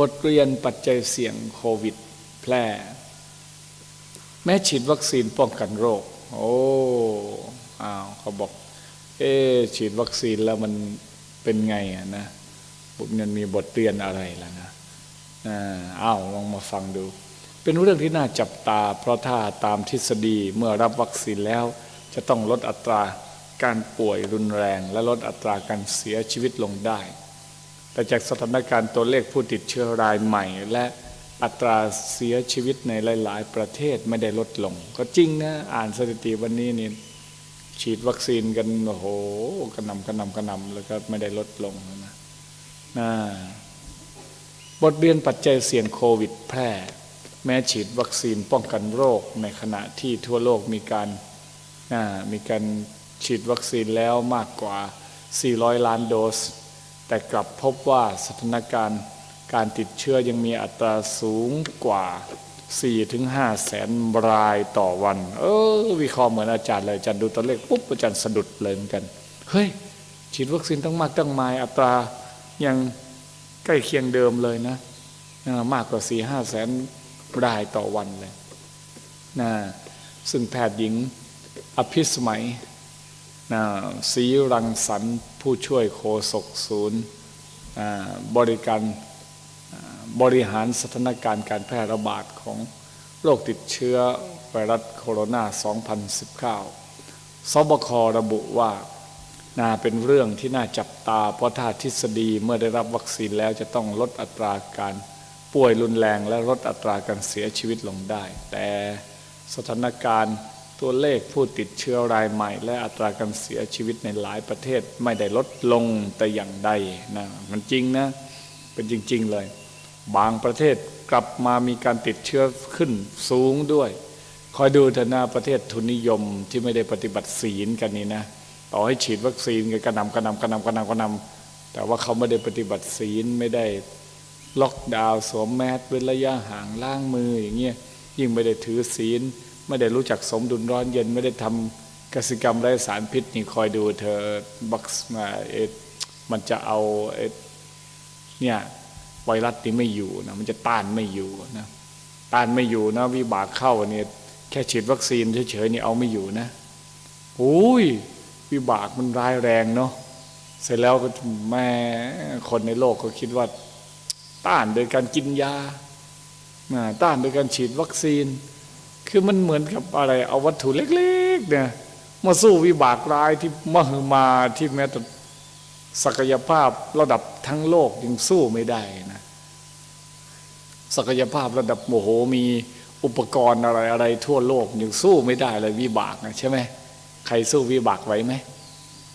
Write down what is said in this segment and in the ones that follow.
บทเรียนปัจจัยเสี่ยงโควิด แพร่ แม้ฉีดวัคซีนป้องกันโรค โอ้อ้าวเขาบอก เอ๊ฉีดวัคซีนแล้วมันเป็นไงอะนะมันมีบทเรียนอะไรล่ะนะอ่าอ้าวลองมาฟังดู เป็นเรื่องที่น่าจับตา เพราะถ้าตามทฤษฎีเมื่อรับวัคซีนแล้ว จะต้องลดอัตราการป่วยรุนแรง และลดอัตราการเสียชีวิตลงได้ แต่จากสถานการณ์ตัวเลขผู้ติดเชื้อรายใหม่ และอัตราเสียชีวิตในหลาย ๆ ประเทศไม่ได้ลดลง ก็จริงนะอ่านสถิติวันนี้นี่ฉีดวัคซีนกันโอ้โหกระนำกระนำกระนำแล้วก็ไม่ได้ลดลงนะนะบทเรียนปัจจัยเสี่ยงโควิดแพร่ แม้ฉีดวัคซีนป้องกันโรคในขณะที่ทั่วโลกมีการนะมีการฉีดวัคซีนแล้วมากกว่า 400 ล้านโดส แต่กลับพบว่าสถานการณ์การติดเชื้อยังมีอัตราสูงกว่า 4-5 แสนรายต่อวัน เออ วิเคราะห์เหมือนอาจารย์เลยอาจารย์ดูตัวเลขปุ๊บอาจารย์สะดุดเลยเหมือนกัน เฮ้ย ฉีดวัคซีนตั้งมากตั้งมายอัตรายังใกล้เคียงเดิมเลยนะ มากกว่า4-5แสนรายต่อวันเลยนะซึ่งแพทย์หญิงอภิสมัย ศรีรังสรรค์ผู้ช่วยโฆษกศูนย์บริการบริหารสถานการณ์การแพร่ระบาดของโรคติดเชื้อไวรัสโคโรนา 2019 สบคระบุว่าน่าเป็นเรื่องที่น่าจับตา เพราะถ้าทฤษฎีเมื่อได้รับวัคซีนแล้วจะต้องลดอัตราการป่วยรุนแรงและลดอัตราการเสียชีวิตลงได้ แต่สถานการณ์ ตัวเลขผู้ติดเชื้อรายใหม่ และอัตราการเสียชีวิตในหลายประเทศไม่ได้ลดลงแต่อย่างใดนะมันจริงนะ เป็นจริง ๆเลย บางประเทศกลับมามีการติดเชื้อขึ้นสูงด้วย คอยดูเถอะนะประเทศทุนนิยมที่ไม่ได้ปฏิบัติศีลกันนี่นะต่อให้ฉีดวัคซีนกันกระนำกระนำกระนำกระนำกระนำแต่ว่าเขาไม่ได้ปฏิบัติศีลไม่ได้ล็อกดาวน์สวมแมสเว้นระยะห่างล้างมืออย่างเงี้ยยิ่งไม่ได้ถือศีล ไม่ได้รู้จักสมดุลร้อนเย็นไม่ได้ทำกสิกรรมไร้สารพิษนี่คอยดูเธอบักมาเอมันจะเอาเอเนี่ยไวรัสนี่ไม่อยู่นะมันจะต้านไม่อยู่นะต้านไม่อยู่นะวิบากเข้าเนี่ยแค่ฉีดวัคซีนเฉยๆนี่เอาไม่อยู่นะโอ้ยวิบากมันร้ายแรงเนาะเสร็จแล้วก็แม่คนในโลกก็คิดว่า ต้านโดยการกินยาต้านโดยการฉีดวัคซีน คือมันเหมือนกับอะไร เอาวัตถุเล็ก ๆ เนี่ยมาสู้วิบากร้ายที่มหึมาที่แม้แต่ศักยภาพระดับทั้งโลกยังสู้ไม่ได้นะศักยภาพระดับโมโหมีอุปกรณ์อะไรอะไรทั่วโลกยังสู้ไม่ได้เลยวิบากนะใช่ไหมใครสู้วิบากไหวไหม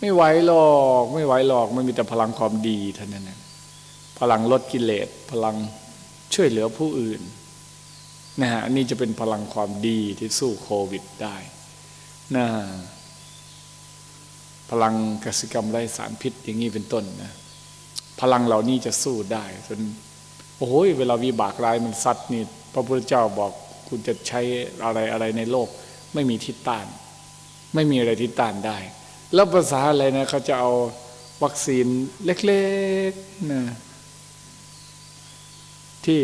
ไม่ไหวหรอกไม่ไหวหรอกมันมีแต่พลังความดีเท่านั้นนะพลังลดกิเลสพลังช่วยเหลือผู้อื่น นะฮะนี่จะเป็นพลังความดีที่สู้โควิดได้นะพลังกสิกรรมไร้สารพิษอย่างนี้เป็นต้นนะพลังเหล่านี้จะสู้ได้จนโอ้โหเวลาวิบากร้ายมันซัดนี่พระพุทธเจ้าบอกคุณจะใช้อะไรอะไรในโลก ไม่มีทิศต้าน ไม่มีอะไรที่ต้านได้ แล้วภาษาอะไรนะเขาจะเอาวัคซีนเล็กๆนะที่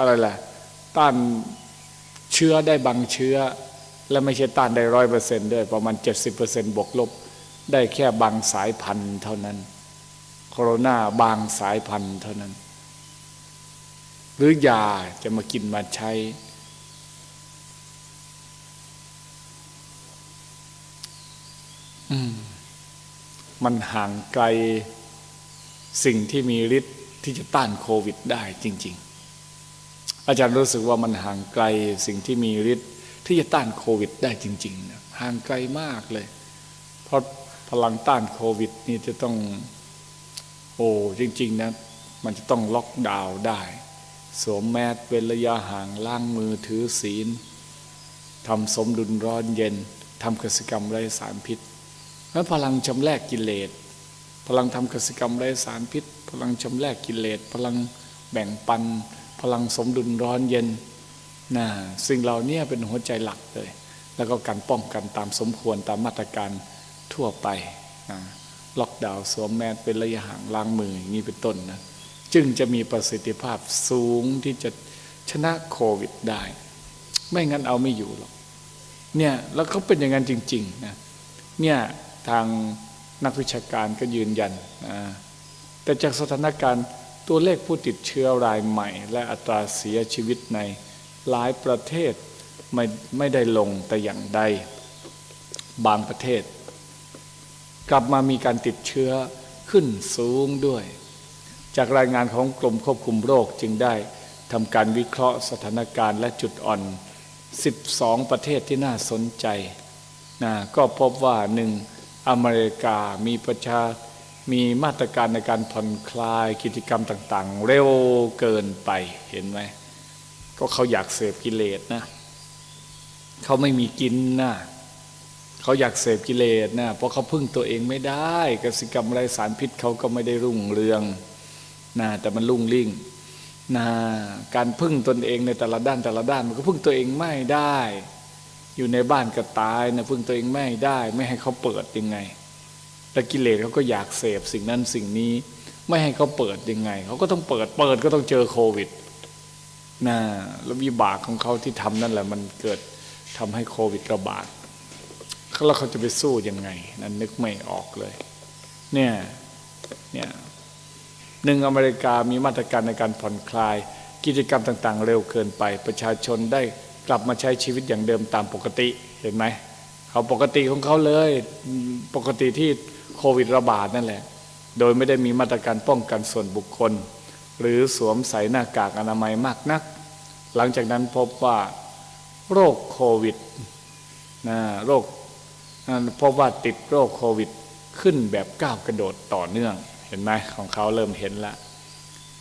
อะไรล่ะ ต้านเชื้อได้บางเชื้อ และไม่ใช่ต้านได้ร้อยเปอร์เซ็นต์ด้วยประมาณเจ็ดสิบเปอร์เซ็นต์บวกลบ ได้แค่บางสายพันธุ์เท่านั้น โคโรนาบางสายพันธุ์เท่านั้น หรือยาจะมากินมาใช้มันห่างไกลสิ่งที่มีฤทธิ์ที่จะต้านโควิดได้จริง ๆ อาจารย์รู้สึกว่ามันห่างไกลสิ่งที่มีฤทธิ์ที่จะต้านโควิดได้จริงๆนะห่างไกลมากเลย เพราะพลังต้านโควิด นี่จะต้อง โอ้จริง ๆ นะ มันจะต้องล็อกดาวน์ได้ สวมแมสเป็นระยะห่างล้างมือถือศีลทำสมดุลร้อนเย็นทำกสิกรรมไร้สารพิษแล้วพลังชำแรกกิเลส พลังทำกสิกรรมไร้สารพิษ พลังชำแรกกิเลส พลังแบ่งปัน พลังสมดุลร้อนเย็นนะสิ่งเหล่านี้เป็นหัวใจหลักเลย แล้วก็การป้องกันตามสมควรตามมาตรการทั่วไปนะล็อกดาวน์สวมแมสเป็นระยะห่างล้างมืออย่างนี้เป็นต้นนะจึงจะมีประสิทธิภาพสูงที่จะชนะโควิดได้ ไม่งั้นเอาไม่อยู่หรอกเนี่ยแล้วเขาเป็นอย่างนั้นจริงๆนะเนี่ยทางนักวิชาการก็ยืนยันนะแต่จากสถานการณ์ ตัวเลขผู้ติดเชื้อรายใหม่ และอัตราเสียชีวิตในหลายประเทศไม่ไม่ได้ลงแต่อย่างใด บางประเทศ กลับมามีการติดเชื้อขึ้นสูงด้วย จากรายงานของกรมควบคุมโรคจึงได้ทำการวิเคราะห์สถานการณ์และจุดอ่อน 12 ประเทศที่น่าสนใจนะก็พบว่าหนึ่งอเมริกามีประชา มีมาตรการในการผ่อนคลายกิจกรรมต่าง ๆ เร็วเกินไปเห็นไหมก็เขาอยากเสพกิเลสนะเขาไม่มีกินนะเขาอยากเสพกิเลสนะเพราะเขาพึ่งตัวเองไม่ได้กสิกรรมไรสารพิษเขาก็ไม่ได้รุ่งเรืองนะแต่มันรุ่งริ่งนะการพึ่งตนเองในแต่ละด้านแต่ละด้านมันก็พึ่งตัวเองไม่ได้ อยู่ในบ้านก็ตายนะพึ่งตัวเองไม่ได้ ไม่ให้เขาเปิดยังไง แต่กิเลสเขาก็อยากเสพสิ่งนั้นสิ่งนี้ ไม่ให้เขาเปิดยังไงเขาก็ต้องเปิดเปิดก็ต้องเจอโควิดนะแล้ววิบากของเขาที่ทำนั่นแหละ มันเกิดทำให้โควิดระบาดแล้วเขาจะไปสู้ยังไงนั่นนึกไม่ออกเลย เนี่ยเนี่ยหนึ่งอเมริกามีมาตรการในการผ่อนคลาย กิจกรรมต่าง ๆ เร็วเกินไป ประชาชนได้กลับมาใช้ชีวิตอย่างเดิมตามปกติเห็นไหมเขาปกติของเขาเลย ปกติที่ โควิดระบาดนั่นแหละ โดยไม่ได้มีมาตรการป้องกันส่วนบุคคล หรือสวมใส่หน้ากากอนามัยมากนัก หลังจากนั้นพบว่าโรคโควิดนะโรคพบว่าติดโรคโควิดขึ้นแบบก้าวกระโดดต่อเนื่อง เห็นไหมของเขาเริ่มเห็นละ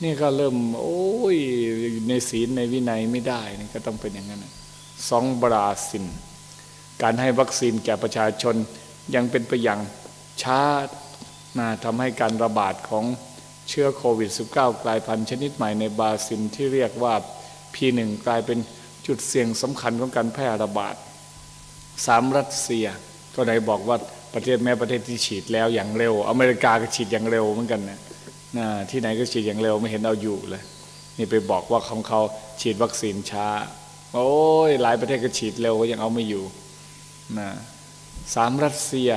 นี่ก็เริ่มโอ้ยในศีลในวินัยไม่ได้นี่ก็ต้องเป็นอย่างนั้นสองบราซิลการให้วัคซีนแก่ประชาชนยังเป็นไปอย่าง ช้านะทำให้การระบาดของเชื้อโควิด -19 กลายพันธุ์ชนิดใหม่ในบราซิลที่เรียกว่า P1 กลายเป็นจุดเสี่ยงสำคัญของการแพร่ระบาดสามรัสเซีย ก็ได้บอกว่าประเทศแม้ประเทศที่ฉีดแล้วอย่างเร็ว อเมริกาก็ฉีดอย่างเร็วเหมือนกันนะนะที่ไหนก็ฉีดอย่างเร็วไม่เห็นเอาอยู่เลย นี่ไปบอกว่าของเขาฉีดวัคซีนช้า โอ้ยหลายประเทศก็ฉีดเร็วก็ยังเอาไม่อยู่นะสามรัสเซีย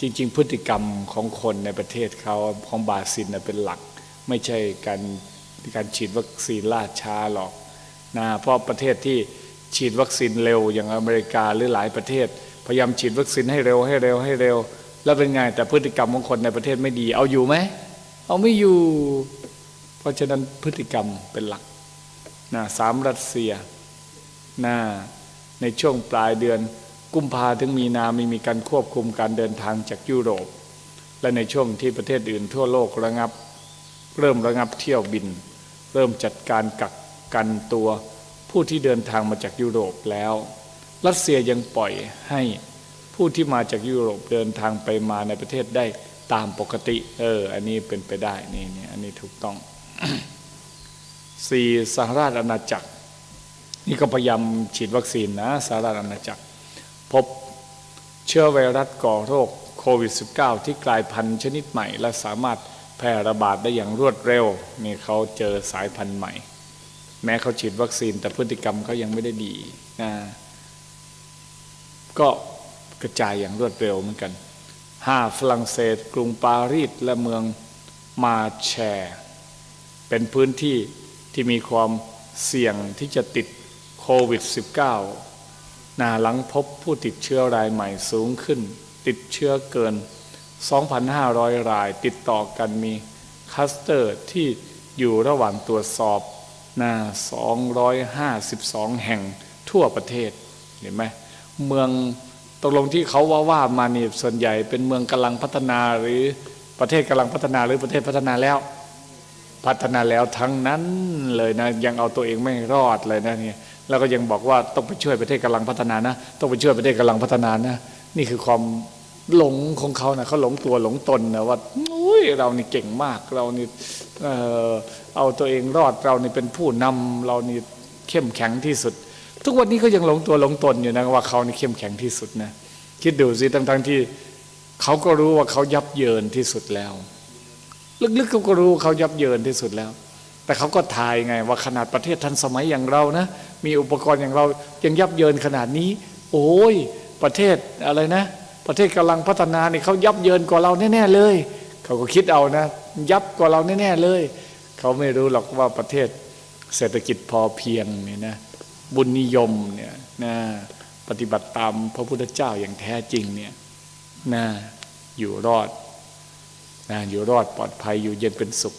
จริง ๆ พฤติกรรมของคนในประเทศเขาของบราซิลนะเป็นหลัก ไม่ใช่การการฉีดวัคซีนล่าช้าหรอกนะเพราะประเทศที่ฉีดวัคซีนเร็วอย่างอเมริกาหรือหลายประเทศ พยายามฉีดวัคซีนให้เร็วให้เร็วให้เร็ว แล้วเป็นไงแต่พฤติกรรมของคนในประเทศไม่ดี เอาอยู่ไหมเอาไม่อยู่ เพราะฉะนั้นพฤติกรรมเป็นหลักนะสามรัสเซียนะในช่วงปลายเดือน กุมภาถึงมีนามีมีการควบคุมการเดินทางจากยุโรป และในช่วงที่ประเทศอื่นทั่วโลกระงับ เริ่มระงับเที่ยวบิน เริ่มจัดการกักกันตัวผู้ที่เดินทางมาจากยุโรปแล้ว รัสเซียยังปล่อยให้ผู้ที่มาจากยุโรปเดินทางไปมาในประเทศได้ตามปกติ เออ อันนี้เป็นไปได้นี่นี่อันนี้ถูกต้องสี่สหราชอาณาจักร นี่ก็พยายามฉีดวัคซีนนะสหราชอาณาจักร เชื้อไวรัสก่อโรคโควิด -19 ที่กลายพันธุ์ชนิดใหม่ และสามารถแพร่ระบาดได้อย่างรวดเร็วนี่เขาเจอสายพันธุ์ใหม่ แม้เขาฉีดวัคซีนแต่พฤติกรรมเขายังไม่ได้ดีนะก็กระจายอย่างรวดเร็วเหมือนกันห้าฝรั่งเศส กรุงปารีสและเมืองมาแชร์เป็นพื้นที่ที่มีความเสี่ยงที่จะติดโควิด -19 นาหลังพบผู้ติดเชื้อรายใหม่สูงขึ้น ติดเชื้อเกิน 2,500 รายติดต่อกันมีคัสเตอร์ที่อยู่ระหว่างตรวจสอบนา252 แห่งทั่วประเทศ เห็นไหมเมืองตกลงที่เขาว่าว่ามานี่ส่วนใหญ่เป็นเมืองกำลังพัฒนาหรือประเทศกำลังพัฒนาหรือประเทศพัฒนาแล้ว พัฒนาแล้วทั้งนั้นเลยนะยังเอาตัวเองไม่รอดเลยนะเนี่ย แล้วก็ยังบอกว่าต้องไปช่วยประเทศกำลังพัฒนานะ ต้องไปช่วยประเทศกำลังพัฒนานะ นี่คือความหลงของเขานะเขาหลงตัวหลงตนนะว่าอุ้ยเรานี่เก่งมาก เรานี่เออเอาตัวเองรอดเรานี่เป็นผู้นำเรานี่เข้มแข็งที่สุด ทุกวันนี้เขายังหลงตัวหลงตนอยู่นะว่าเขานี่เข้มแข็งที่สุดนะคิดดูสิทั้งๆที่เขาก็รู้ว่าเขายับเยินที่สุดแล้ว ลึกๆเขาก็รู้เขายับเยินที่สุดแล้ว แต่เขาก็ทายไงว่าขนาดประเทศทันสมัยอย่างเรานะ มีอุปกรณ์อย่างเรายังยับเยินขนาดนี้ โอ้ยประเทศอะไรนะ ประเทศกำลังพัฒนาเนี่ยเขายับเยินกว่าเราแน่ๆเลย เขาก็คิดเอานะ ยับกว่าเราแน่ๆเลย เขาไม่รู้หรอกว่าประเทศเศรษฐกิจพอเพียงเนี่ยนะบุญนิยมเนี่ยนะปฏิบัติตามพระพุทธเจ้าอย่างแท้จริงเนี่ยนะอยู่รอดนะอยู่รอดปลอดภัยอยู่เย็นเป็นสุข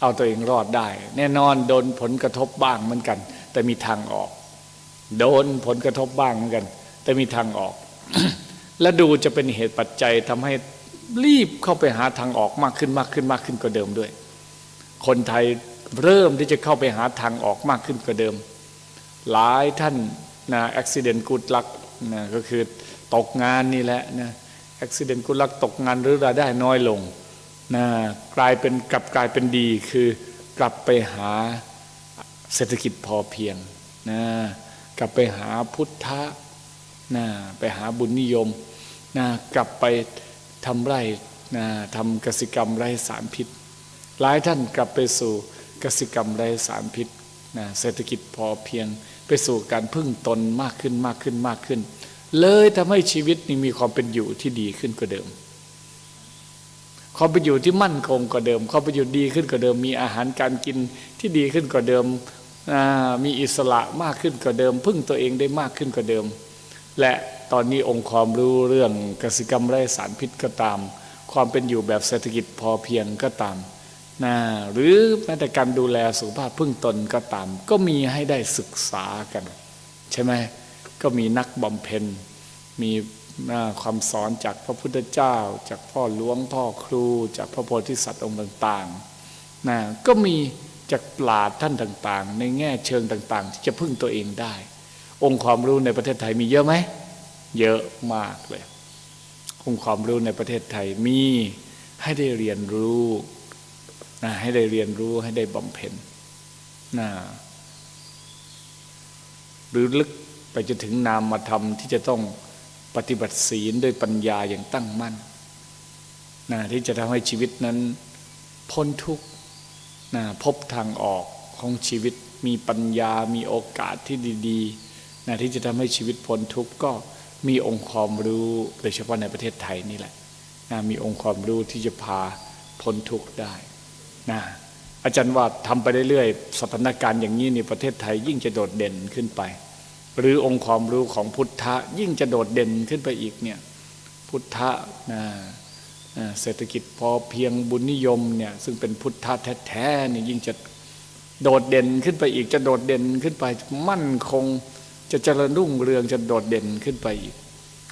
เอาตัวเองรอดได้ แน่นอนโดนผลกระทบบ้างเหมือนกัน แต่มีทางออก โดนผลกระทบบ้างเหมือนกัน แต่มีทางออก และดูจะเป็นเหตุปัจจัยทำให้รีบเข้าไปหาทางออกมากขึ้นมากขึ้นมากขึ้นกว่าเดิมด้วย คนไทยเริ่มที่จะเข้าไปหาทางออกมากขึ้นกว่าเดิม หลายท่านนะอุบิเหตุกุดลักนะก็คือตกงานนี่แหละนะอุบิเหตุกุดลักตกงานหรือรายได้น้อยลงนะกลายเป็นกลับกลายเป็นดีคือกลับไปหา เศรษฐกิจพอเพียงนะกลับไปหาพุทธะนะไปหาบุญนิยมนะกลับไปทำไร่นะทำกสิกรรมไร่สารพิษ หลายท่านกลับไปสู่กสิกรรมไร้สารพิษนะเศรษฐกิจพอเพียง ไปสู่การพึ่งตนมากขึ้นมากขึ้นมากขึ้น เลยทำให้ชีวิตนี้มีความเป็นอยู่ที่ดีขึ้นกว่าเดิมความเป็นอยู่ที่มั่นคงกว่าเดิมความเป็นอยู่ดีขึ้นกว่าเดิม มีอาหารการกินที่ดีขึ้นกว่าเดิม มีอิสระมากขึ้นกว่าเดิม พึ่งตัวเองได้มากขึ้นกว่าเดิม และตอนนี้องค์ความรู้เรื่องกสิกรรมไร้สารพิษก็ตาม ความเป็นอยู่แบบเศรษฐกิจพอเพียงก็ตามนะหรือแม้แต่การดูแลสุขภาพพึ่งตนก็ตาม ก็มีให้ได้ศึกษากัน ใช่ไหมก็มีนักบำเพ็ญมีความสอนจากพระพุทธเจ้า จากพ่อหลวงพ่อครู จากพระโพธิสัตว์องค์ต่างๆนะก็มี จากปราดท่านต่างๆ ในแง่เชิงต่างๆที่จะพึ่งตัวเองได้ องค์ความรู้ในประเทศไทยมีเยอะไหม เยอะมากเลย องค์ความรู้ในประเทศไทยมีให้ได้เรียนรู้นะให้ได้เรียนรู้ให้ได้บำเพ็ญนะหรือลึกไปจนถึงนามธรรมที่จะต้องปฏิบัติศีลด้วยปัญญาอย่างตั้งมั่นนะที่จะทำให้ชีวิตนั้นพ้นทุกข์ นะพบทางออกของชีวิตมีปัญญามีโอกาสที่ดีๆนะที่จะทำให้ชีวิตพ้นทุกข์ก็มีองค์ความรู้โดยเฉพาะในประเทศไทยนี่แหละนะมีองค์ความรู้ที่จะพาพ้นทุกข์ได้นะอาจารย์ว่าทำไปเรื่อยๆสถานการณ์อย่างนี้ในประเทศไทยยิ่งจะโดดเด่นขึ้นไป หรือองค์ความรู้ของพุทธะยิ่งจะโดดเด่นขึ้นไปอีกเนี่ยพุทธะนะ เศรษฐกิจพอเพียงบุญนิยมเนี่ยซึ่งเป็นพุทธะแท้ๆนี่ยิ่งจะโดดเด่นขึ้นไปอีกจะโดดเด่นขึ้นไปมั่นคงจะเจริญรุ่งเรืองจะโดดเด่นขึ้นไปอีก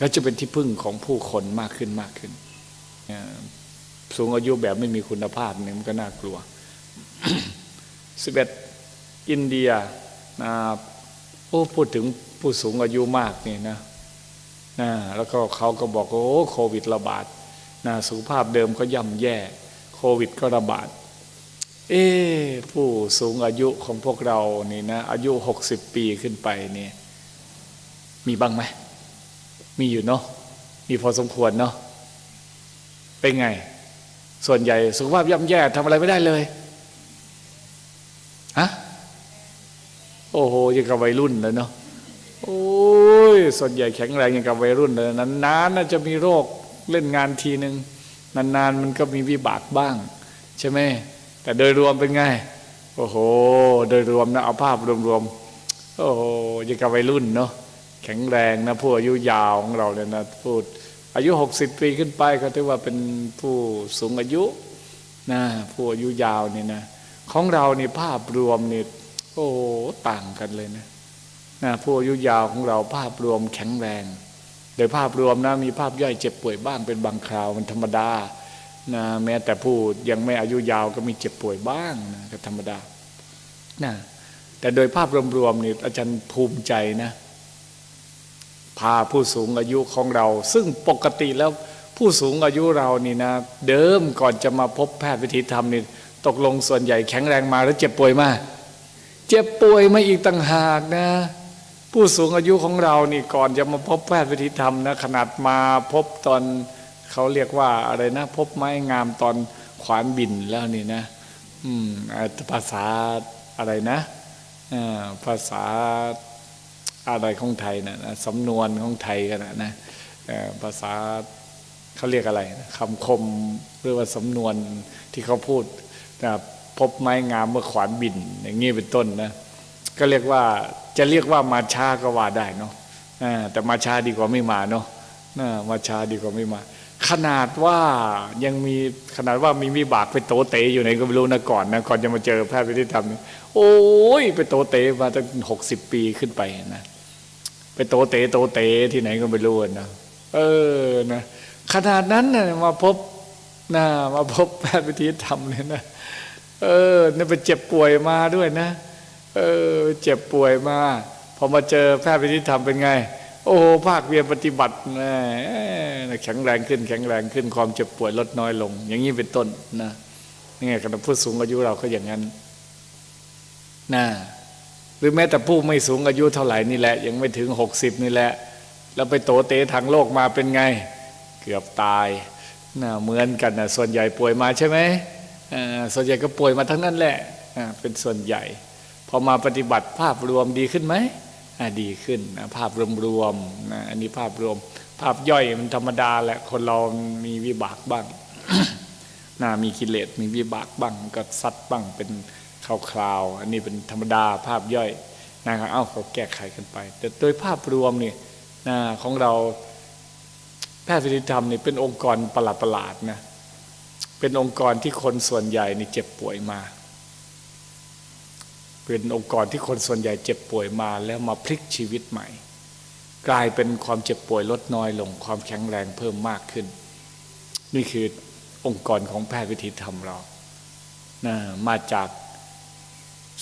ก็จะเป็นที่พึ่งของผู้คนมากขึ้นมากขึ้น สูงอายุแบบไม่มีคุณภาพเนี่ยมันก็น่ากลัวสิบเอ็ดอินเดียนะโอ้พูดถึงผู้สูงอายุมากนี่นะนะแล้วก็เขาก็บอกว่าโอ้โควิดระบาด นะสุขภาพเดิมก็ย่ำแย่ โควิดก็ระบาด เอ๊ผู้สูงอายุของพวกเรานี่นะ อายุหกสิบปีขึ้นไปนี่มีบ้างไหม มีอยู่เนาะมีพอสมควรเนาะเป็นไง ส่วนใหญ่สุขภาพย่ำแย่ทำอะไรไม่ได้เลยฮะโอ้โหยังกับวัยรุ่นเลยเนาะโอ้ยส่วนใหญ่แข็งแรงยังกับวัยรุ่นเลยนานๆน่าจะมีโรค เล่นงานทีหนึ่งนานๆมันก็มีวิบากบ้าง ใช่ไหมแต่โดยรวมเป็นไง โอ้โห โดยรวมนะเอาภาพรวมๆโอ้โหยังกับวัยรุ่นเนาะแข็งแรงนะผู้อายุยาวของเราเนี่ยนะพูด อายุหกสิบปีขึ้นไปก็ถือว่าเป็นผู้สูงอายุนะผู้อายุยาวนี่นะของเราเนี่ภาพรวมเนี่ยโอ้ต่างกันเลยนะนะผู้อายุยาวของเราภาพรวมแข็งแรง โดยภาพรวมนะมีภาพย่อยเจ็บป่วยบ้างเป็นบางคราวมันธรรมดานะแม้แต่ผู้ยังไม่อายุยาวก็มีเจ็บป่วยบ้างนะก็ธรรมดานะแต่โดยภาพรวมๆนี่อาจารย์ภูมิใจนะ พาผู้สูงอายุของเรา ซึ่งปกติแล้วผู้สูงอายุเรานี่นะ เดิมก่อนจะมาพบแพทย์วิธีธรรมนี่ตกลงส่วนใหญ่แข็งแรงมาแล้วเจ็บป่วยมา เจ็บป่วยมาอีกต่างหากนะ ผู้สูงอายุของเรานี่ก่อนจะมาพบแพทย์วิธีธรรมนะขนาดมาพบตอนเขาเรียกว่าอะไรนะ พบไม้งามตอนขวานบินแล้วนี่นะ อืมภาษาอะไรนะอภาษาอะไรของไทยนะสำนวนของไทยกันนะภาษาเขาเรียกอะไรคำคมหรือว่าสำนวนที่เขาพูดนะพบไม้งามเมื่อขวานบิน อย่างนี้เป็นต้นนะ ก็เรียกว่าจะเรียกว่ามาช้าก็ว่าได้เนาะแต่มาช้าดีกว่าไม่มาเนาะมาช้าดีกว่าไม่มา ขนาดว่ายังมีขนาดว่ามีวิบากไปโตเตอยู่ไหนก็ไม่รู้นะก่อนนะก่อนจะมาเจอแพทย์วิทยธรรมโอ้ยไปโตเตมาตั้งหกสิบปีขึ้นไปนะไปโตเตโตเตที่ไหนก็ไม่รู้นะเออนะขนาดนั้นนะมาพบนะมาพบแพทย์วิทยธรรมเลยนะเออเนี่ยไปเจ็บป่วยมาด้วยนะ เออเจ็บป่วยมา พอมาเจอแพทย์วิทยธรรมเป็นไง โอ้โหภาคเวียนปฏิบัติแหมแข็งแรงขึ้นแข็งแรงขึ้นความเจ็บป่วยลดน้อยลง อย่างนี้เป็นต้นนะนี่ไงขณะผู้สูงอายุเราก็อย่างนั้นนะหรือแม้แต่ผู้ไม่สูงอายุเท่าไหร่นี่แหละ ยังไม่ถึงหกสิบนี่แหละ แล้วไปโตเตะทางโลกมาเป็นไง เกือบตายนะเหมือนกันนะส่วนใหญ่ป่วยมาใช่ไหมอ่าส่วนใหญ่ก็ป่วยมาทั้งนั้นแหละอ่าเป็นส่วนใหญ่ พอมาปฏิบัติภาพรวมดีขึ้นไหมดีขึ้นภาพรวมๆนะอันนี้ภาพรวม ภาพย่อยมันธรรมดาแหละคนเรามีวิบากบ้างนะมีกิเลสมีวิบากบ้างก็ซัดบ้างเป็นคราวๆอันนี้เป็นธรรมดาภาพย่อยนะครับเอ้าเขาแก้ไขกันไป แต่โดยภาพรวมเนี่ยนะของเราแพทย์วิทยธรรมนี่เป็นองค์กรประหลาดๆนะเป็นองค์กรที่คนส่วนใหญ่นี่เจ็บป่วยมา เป็นองค์กรที่คนส่วนใหญ่เจ็บป่วยมาแล้วมาพลิกชีวิตใหม่ กลายเป็นความเจ็บป่วยลดน้อยลงความแข็งแรงเพิ่มมากขึ้น นี่คือองค์กรของแพทย์วิถีธรรมเรานะมาจาก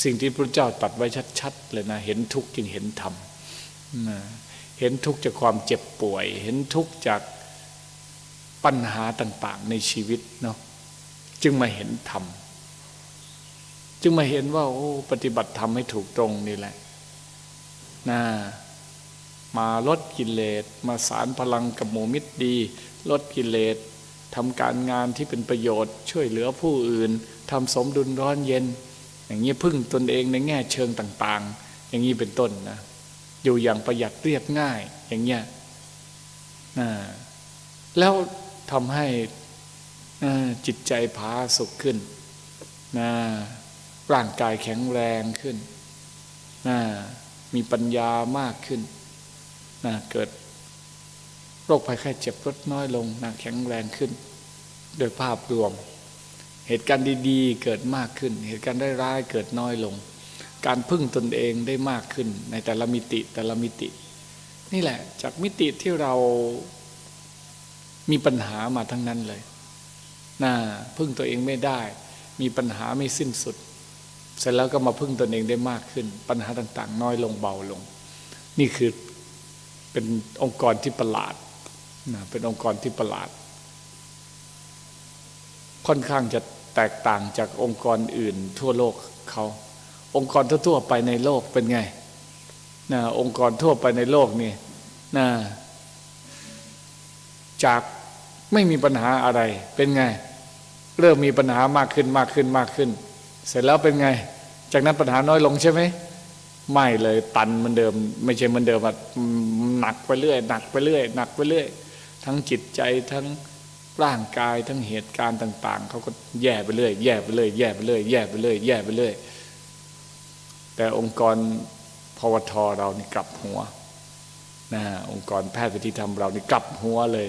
สิ่งที่พระเจ้าตรัสไว้ชัดๆเลยนะเห็นทุกข์จึงเห็นธรรมนะเห็นทุกข์จากความเจ็บป่วย เห็นทุกข์จากปัญหาต่างๆในชีวิตเนาะจึงมาเห็นธรรม จึงมาเห็นว่า โอ้ ปฏิบัติธรรมให้ถูกตรงนี่แหละนะมาลดกิเลสมาสารพลังกับหมูมิตรดี ลดกิเลสทำการงานที่เป็นประโยชน์ ช่วยเหลือผู้อื่นทำสมดุลร้อนเย็น อย่างนี้พึ่งตนเองในแง่เชิงต่างๆ อย่างนี้เป็นต้นนะ อยู่อย่างประหยัดเรียบง่าย อย่างเงี้ยนะแล้วทำให้นะจิตใจผาสุขขึ้นนะ ร่างกายแข็งแรงขึ้นนะมีปัญญามากขึ้นนะเกิดโรคภัยไข้เจ็บลดน้อยลงนะแข็งแรงขึ้น โดยภาพรวม เหตุการณ์ดีๆ เกิดมากขึ้น เหตุการณ์ได้ร้ายเกิดน้อยลง การพึ่งตนเองได้มากขึ้น ในแต่ละมิติแต่ละมิติ นี่แหละ จากมิติที่เรามีปัญหามาทั้งนั้นเลยนะพึ่งตัวเองไม่ได้ มีปัญหาไม่สิ้นสุด เสร็จแล้วก็มาพึ่งตนเองได้มากขึ้น ปัญหาต่าง ๆ น้อยลงเบาลง นี่คือเป็นองค์กรที่ประหลาดนะเป็นองค์กรที่ประหลาด ค่อนข้างจะแตกต่างจากองค์กรอื่น ทั่วโลกเขาองค์กรทั่วๆไปในโลกเป็นไงนะองค์กรทั่วไปในโลกนี่นะจากไม่มีปัญหาอะไรเป็นไง เริ่มมีปัญหามากขึ้นมากขึ้นมากขึ้น เสร็จแล้วเป็นไง จากนั้นปัญหาน้อยลงใช่ไหมไม่เลยตันเหมือนเดิม ไม่ใช่เหมือนเดิมอะหนักไปเรื่อยหนักไปเรื่อยหนักไปเรื่อย ทั้งจิตใจทั้งร่างกายทั้งเหตุการณ์ต่าง ๆเขาก็แย่ไปเรื่อยแย่ไปเรื่อยแย่ไปเรื่อยแย่ไปเรื่อยแย่ไปเรื่อยแต่องค์กรพวทเรานี่กลับหัวนะองค์กรแพทย์วิธีธรรมเรานี่กลับหัวเลย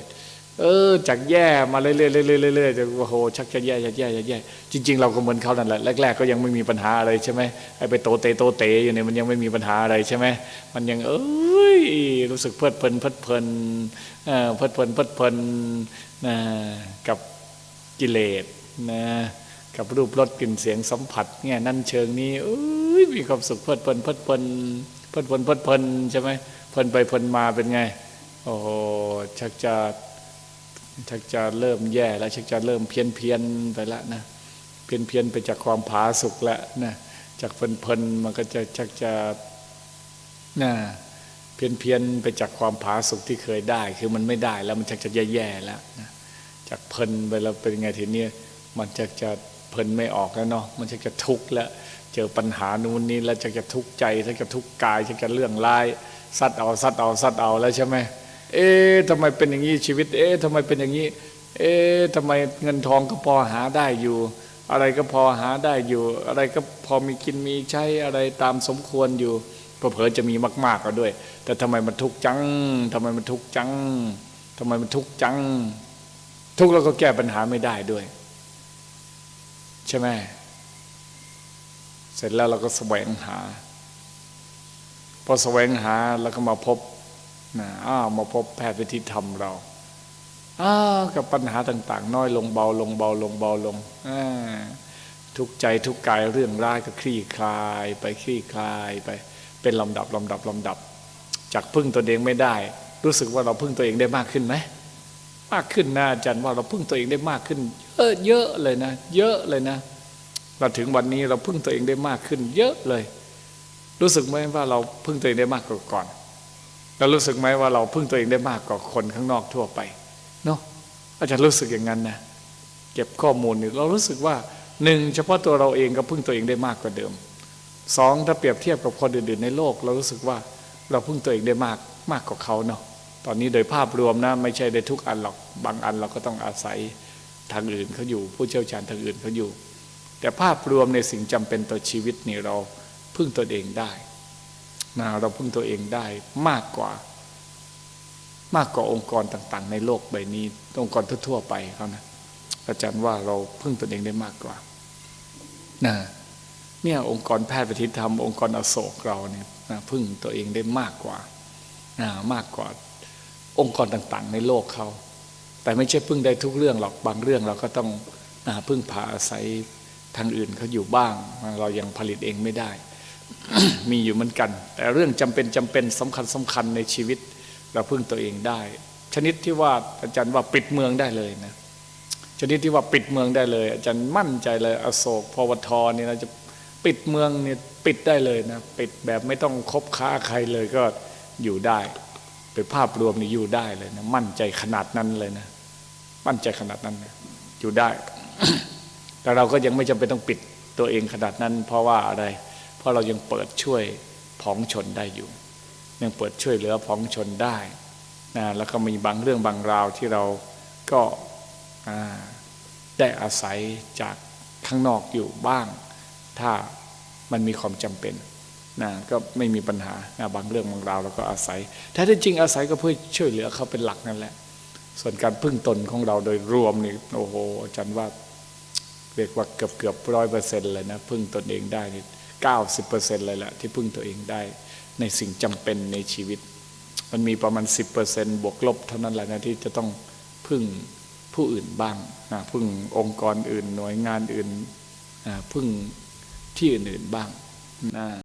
เออจากแย่มาเรื่อยๆเรื่อยๆเรื่อยๆจะโอ้โหชักจะแย่จะแย่จะแย่จริง ๆ เราก็เหมือนเขานั่นแหละแรกๆก็ยังไม่มีปัญหาอะไรใช่ไหมไอ้ไปโตเตโตเตอยู่เนี่ยมันยังไม่มีปัญหาอะไรใช่ไหมมันยังเอ้ยรู้สึกเพลิดเพลินเพลิดเพลินเออเพลิดเพลินเพลิดเพลินนะกับกิเลสนะกับรูปรสกลิ่นเสียงสัมผัสเนี่ยนั่นเชิงนี้เอ้ยมีความสุขเพลิดเพลินเพลิดเพลินเพลิดเพลินเพลิดเพลินใช่ไหมเพลินไปเพลินมาเป็นไงโอ้โหชักจะ ชักจะเริ่มแย่แล้วชักจะเริ่มเพี้ยนเพียนไปล้วนะเพี้ยนเพียนไปจากความผาสุกแล้วนะจากเพลินเพลินมันก็จะชักจะนะเพี้ยนเพียนไปจากความผาสุกที่เคยได้ คือมันไม่ได้แล้วมันชักจะแย่ๆแล้วนะจากเพลินไปแล้วเป็นไงทีนี้มันจะจะเพลินไม่ออกแล้วเนาะมันจะจะทุกข์แล้วเจอปัญหานู้นนี้แล้วจะจะทุกข์ใจจะจะทุกข์กายจะจะเรื่องร้ายซัดเอาซัดเอาซัดเอาแล้วใช่ไหม เอ๊ะทำไมเป็นอย่างนี้ชีวิต เอ๊ะทำไมเป็นอย่างนี้ เอ๊ะทำไมเงินทองก็พอหาได้อยู่ อะไรก็พอหาได้อยู่ อะไรก็พอมีกินมีใช้อะไรตามสมควรอยู่เผลอจะมีมากๆก็ด้วย แต่ทำไมมันทุกข์จังทำไมมันทุกข์จังทำไมมันทุกข์จัง ทุกข์แล้วก็แก้ปัญหาไม่ได้ด้วย ใช่ไหมเสร็จแล้วเราก็แสวงหา พอแสวงหาแล้วก็มาพบ นะอ้าวมาพบแพทย์วิธีธรรมเราอ้าวกับปัญหาต่าง ๆ น้อยลงเบาลงเบาลงเบาลงทุกใจทุกกายเรื่องร้ายก็คลี่คลายไปคลี่คลายไปเป็นลำดับลำดับลำดับ จากพึ่งตัวเองไม่ได้ รู้สึกว่าเราพึ่งตัวเองได้มากขึ้นไหมมากขึ้นนะอาจารย์ว่าเราพึ่งตัวเองได้มากขึ้นเยอะเยอะเลยนะ เยอะเลยนะ เราถึงวันนี้เราพึ่งตัวเองได้มากขึ้น เยอะเลย รู้สึกไหมว่าเราพึ่งตัวเองได้มากกว่าก่อน เรารู้สึกไหมว่าเราพึ่งตัวเองได้มากกว่าคนข้างนอกทั่วไปเนาะอาจารย์รู้สึกอย่างนั้นนะเก็บข้อมูลนี่เรารู้สึกว่าหนึ่งเฉพาะตัวเราเองก็พึ่งตัวเองได้มากกว่าเดิมสองถ้าเปรียบเทียบกับคนอื่นๆในโลก เรารู้สึกว่าเราพึ่งตัวเองได้มากมากกว่าเขาเนาะตอนนี้โดยภาพรวมนะไม่ใช่ได้ทุกอันหรอกบางอันเราก็ต้องอาศัยทางอื่นเขาอยู่ ผู้เชี่ยวชาญทางอื่นเขาอยู่ แต่ภาพรวมในสิ่งจำเป็นต่อชีวิตนี่เราพึ่งตัวเองได้ นะเราพึ่งตัวเองได้มากกว่า มากกว่าองค์กรต่างๆ ในโลกใบนี้องค์กรทั่วๆไปเขานะอาจารย์ว่าเราพึ่งตัวเองได้มากกว่านะเนี่ยองค์กรแพทย์ปฏิธรรม องค์กรอโศกเราเนี่ยนะพึ่งตัวเองได้มากกว่านะมากกว่าองค์กรต่างๆ ในโลกเขาแต่ไม่ใช่พึ่งได้ทุกเรื่องหรอกบางเรื่องเราก็ต้องนะพึ่งพาอาศัยทางอื่นเขาอยู่บ้าง เรายังผลิตเองไม่ได้ มีอยู่เหมือนกัน แต่เรื่องจำเป็นจำเป็นสำคัญสำคัญในชีวิต เราพึ่งตัวเองได้ ชนิดที่ว่าอาจารย์ว่าปิดเมืองได้เลยนะชนิดที่ว่าปิดเมืองได้เลย อาจารย์มั่นใจเลย อโศกพวทนี่เราจะปิดเมืองเนี่ยปิดได้เลยนะปิดแบบไม่ต้องคบค้าใครเลยก็อยู่ได้เป็นภาพรวมนี่อยู่ได้เลยนะมั่นใจขนาดนั้นเลยนะ มั่นใจขนาดนั้นนะอยู่ได้ แต่เราก็ยังไม่จำเป็นต้องปิดตัวเองขนาดนั้น เพราะว่าอะไร เพราะเรายังเปิดช่วยพ้องชนได้อยู่ ยังเปิดช่วยเหลือพ้องชนได้นะแล้วก็มีบางเรื่องบางราวที่เราก็ได้อาศัยจากข้างนอกอยู่บ้าง ถ้ามันมีความจำเป็นนะก็ไม่มีปัญหานะบางเรื่องบางราวเราก็อาศัยแท้ที่จริงอาศัยก็เพื่อช่วยเหลือเขาเป็นหลักนั่นแหละ ส่วนการพึ่งตนของเราโดยรวมนี่โอ้โหอาจารย์ว่าเรียกว่าเกือบเกือบร้อยเปอร์เซ็นต์เลยนะ พึ่งตนเองได้นี่ เก้าสิบเปอร์เซ็นต์เลยแหละที่พึ่งตัวเองได้ในสิ่งจำเป็นในชีวิต มันมีประมาณสิบเปอร์เซ็นต์บวกลบเท่านั้นแหละนะที่จะต้องพึ่งผู้อื่นบ้างนะพึ่งองค์กรอื่น หน่วยงานอื่นนะพึ่งที่อื่นๆบ้างนะ